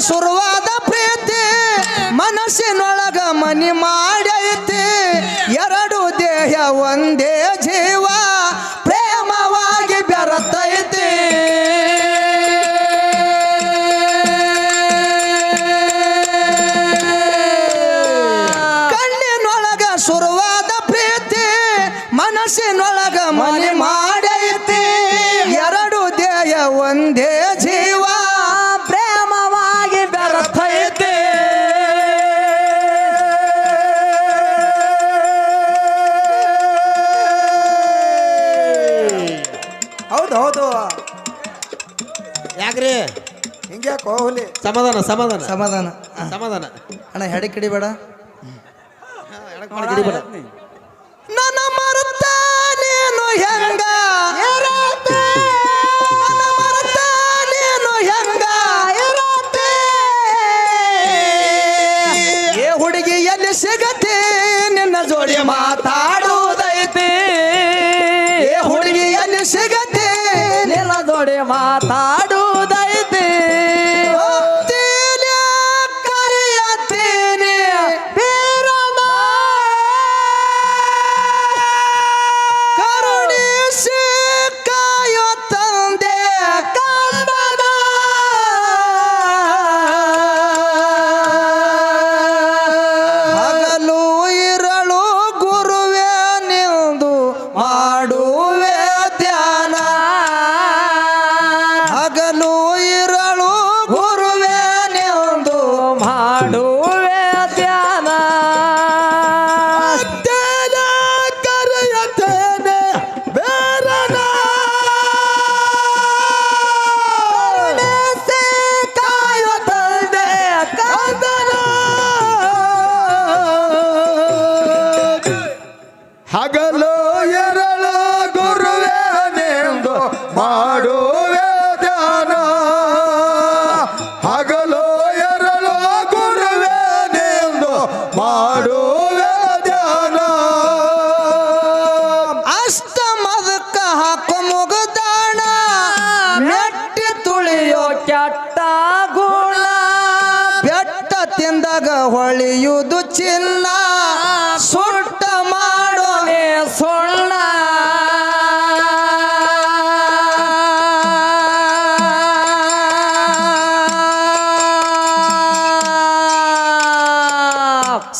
ಸುರುವಾದ ಪ್ರೀತಿ ಮನಸ್ಸಿನೊಳಗ ಮನಿ ಮಾ ಯಾಕ್ರಿ? ಹಿಂಗೆ ಕೋಹ್ಲಿ ಸಮಾಧಾನ ಸಮಾಧಾನ. ಸಮಾಧಾನ. ಸಮಾಧಾನ. ಅಣ್ಣ ಹೆಡಕ್ ಹಿಡಿಬೇಡ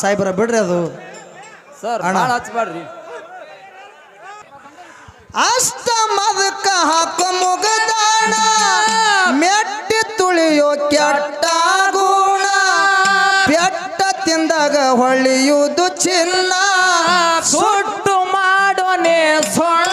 ಸಾಹೇಬ್ರ ಬಿಡ್ರಿ ಅದು. ಸರ್ ಅಷ್ಟ ಮದಕ ಹಾಕ ಮುಗದಾಣ. ಮೆಟ್ಟಿ ತುಳಿಯೋ ಕೆಟ್ಟ ಗುಣ. ಬೆಟ್ಟ ತಿಂದಾಗ ಹೊಳಿಯುವುದು ಚಿನ್ನ. ಸುಟ್ಟು ಮಾಡೋನೆ ಸೊಣ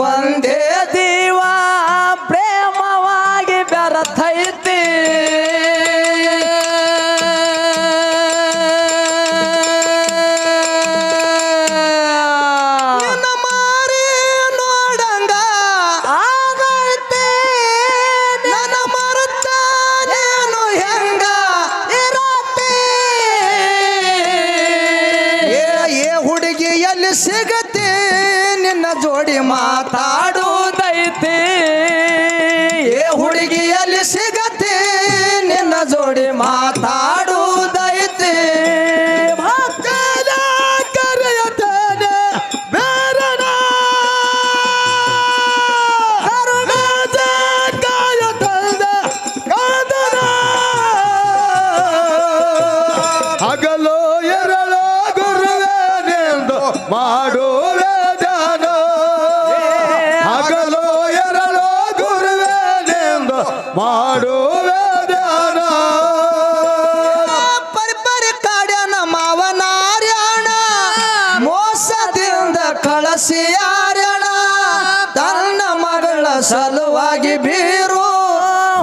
ಒಂದೇ ಸಿಯಾರಣ ತನ್ನ ಮಗಳ ಸಲುವಾಗಿ ಬೀರು.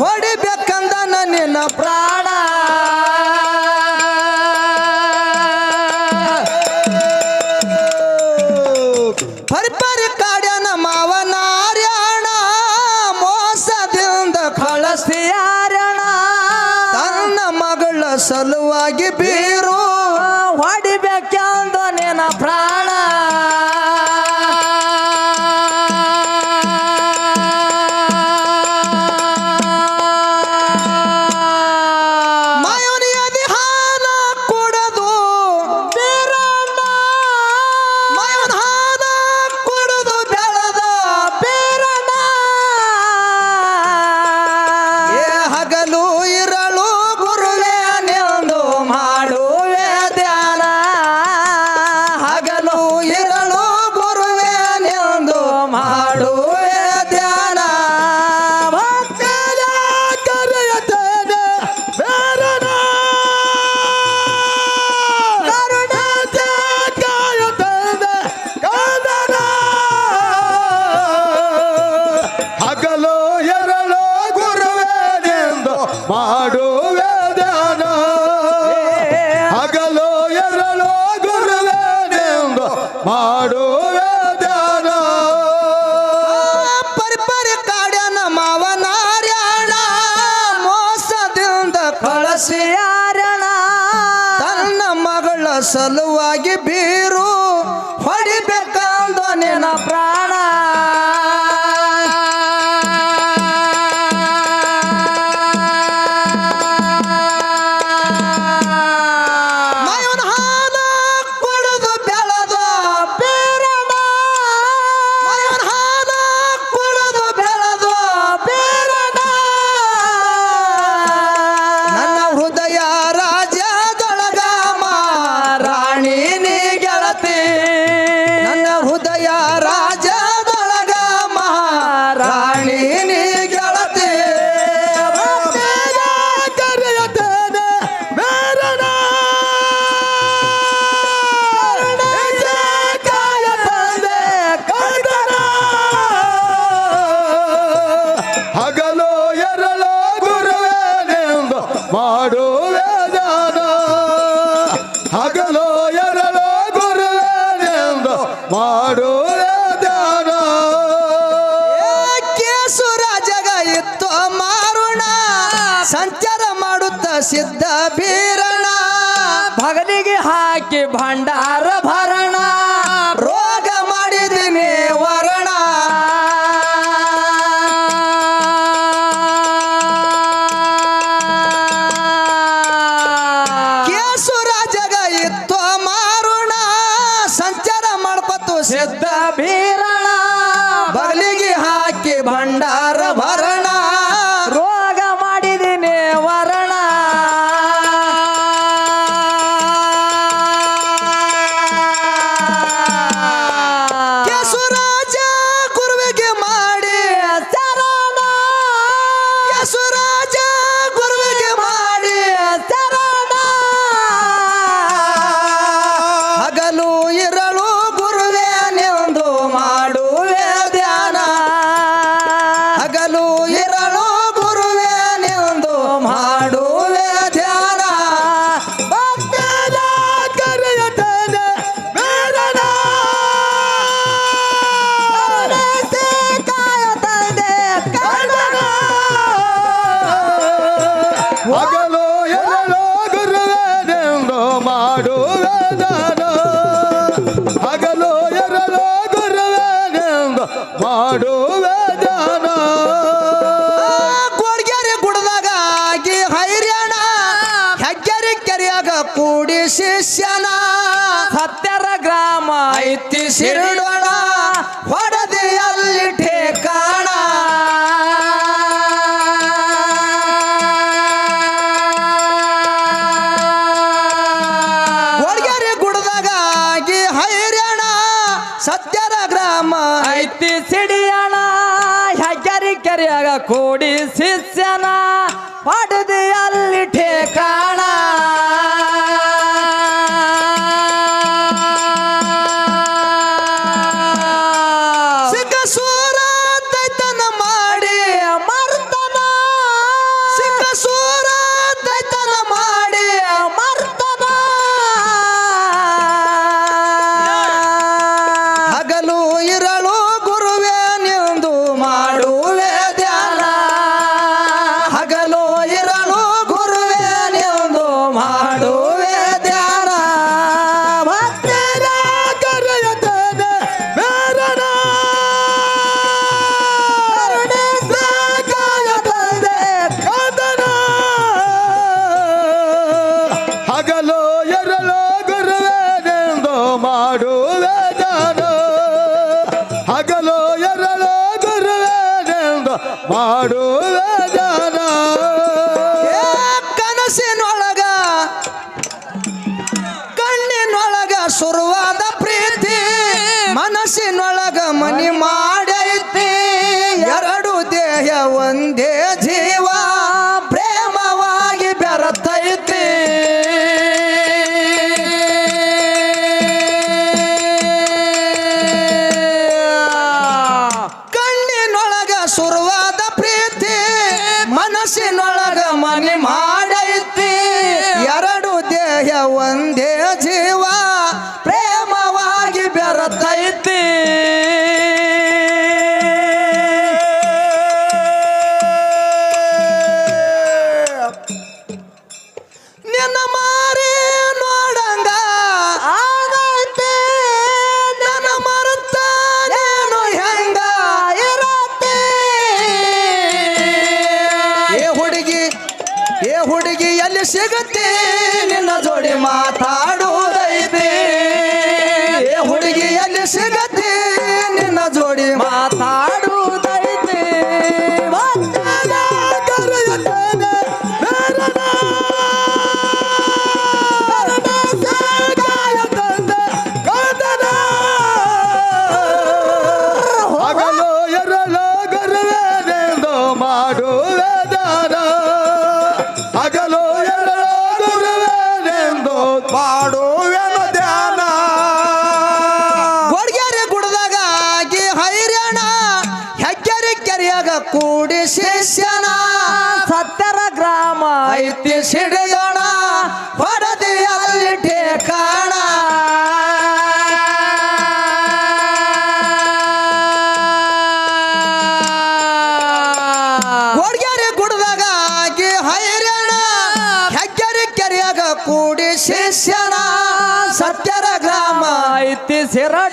ಹೊಡಿಬೇಕಂದ ನಿನ್ನ ಪ್ರಾ ಮಾಡುವೆ ಧ್ಯಾನ ಹಗಲು ಎರಳು ಗುರುವೇನೆಂದು ಮಾಡು ಮಾಡುವೆ ದಾನ ಹಗಲೋ ಎರಳೋ ಗುರುವೇನೆಂದು ಮಾಡುವೆ ದಾನ ಕೇಸುರ ಜಗ ಇತ್ತು ಮಾರುಣ? ಸಂಚಾರ ಮಾಡುತ್ತ ಸಿದ್ಧ ವೀರಣ ಭಗನಿಗೆ ಹಾಕಿ ಭಂಡಾರ ಭರಣ. के भंडार ಶಿರಡೋಣ ಹೊಡೆದಿ ಅಲ್ಲಿ ಠೇಕಾಣ ಒಳಗೆರೆ ಗುಡದಾಗಿ ಆಗಿ ಹೈರಣ ಸತ್ಯರ ಗ್ರಾಮ ಐತಿ ಸಿಡಿಯಣ. ಹೆಗ್ಗರಿ ಕೆರೆಯಾಗ ಕೂಡಿ ಶುರುವಾದ ಪ್ರೀತಿ ಮನಸ್ಸಿನೊಳಗ ಮನಿ ಮಾಡೈತಿ. ಎರಡು ದೇಹ ಒಂದೇ ಜೀವ. ಎತ್ತಿಸಿಡಿಯೋಣ ಹೊರದಿ ಅಲ್ಲಿ ಠೇಕಾಣ ಕೊಡ್ಗೆರೆ ಗುಡ್ದಾಗ ಆಗಿ ಹೈರಣ, ಹೆಗ್ಗೆರೆ ಕೆರೆಯಾಗ ಕೂಡಿ ಶಿಷ್ಯನ, ಸತ್ಯರ ಗ್ರಾಮ ಐತಿ ಸಿರಣ.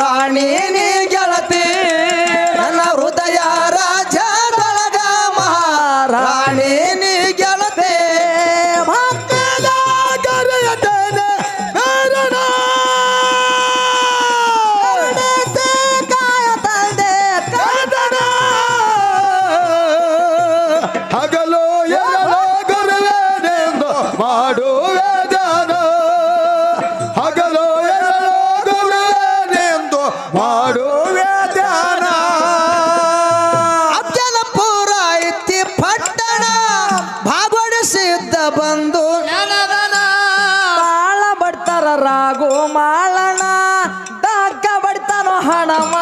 ಪ್ರಾಣಿ ಬಂದು ಬಾಳ ಬಡ್ತಾರ ರಾಘು ಮಾಳಣ ಡಾಕ ಬಡ್ತಾನೋ ಹಣವ.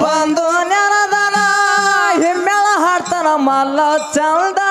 ಬಂದು ನೆನದನ ಹಿಮ್ಮೆಳ ಹಾಡ್ತಾನ ಮಲ್ಲ ಚಂದ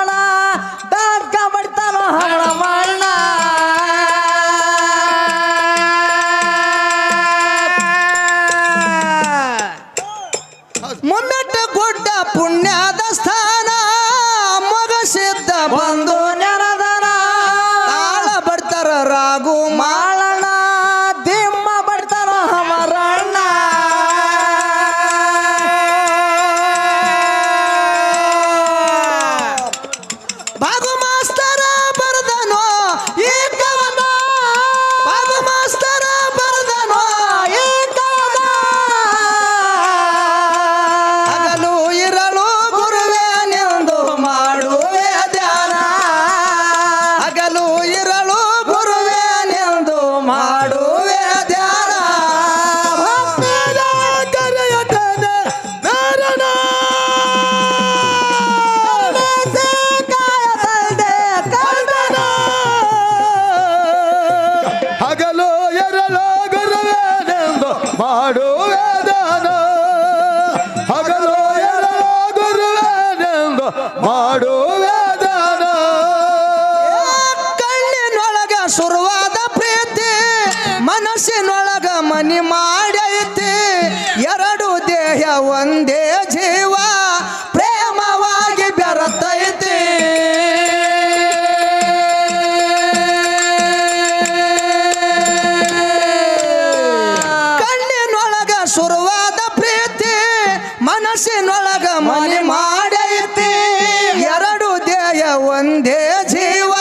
ಒಂದೇ ಜೀವ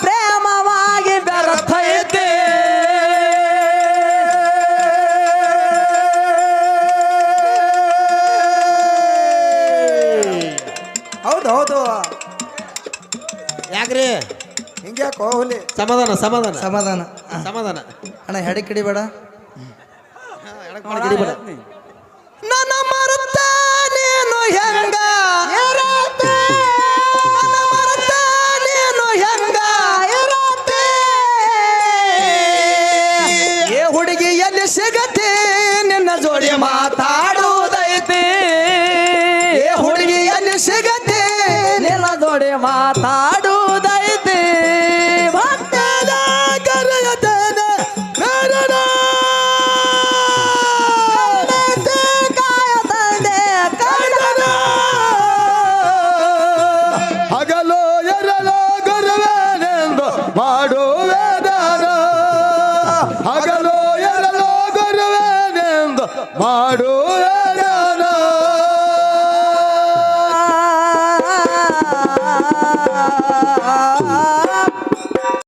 ಪ್ರೇಮವಾಗಿ ಬೆರತೈತೆ ಹೌದು ಹೌದು. ಯಾಕ್ರಿ? ಹಿಂಗೆ ಕೋಹ್ಲಿ ಸಮಾಧಾನ ಸಮಾಧಾನ. ಸಮಾಧಾನ. ಸಮಾಧಾನ. ಅಣ್ಣ ಹೆಡಕ್ ಹಿಡಿಬೇಡ. ಜೋಡಿ ಮಾತಾಡುವುದೈತಿ. ಹುಡುಗಿಯಲ್ಲಿ ಸಿಗತ್ತೆ ನೆಲದೊಡೆ ಮಾತಾಡ ನಿನ್ನ ಜೋಡಿ ಮಾತಾಡುವುದೈತಿ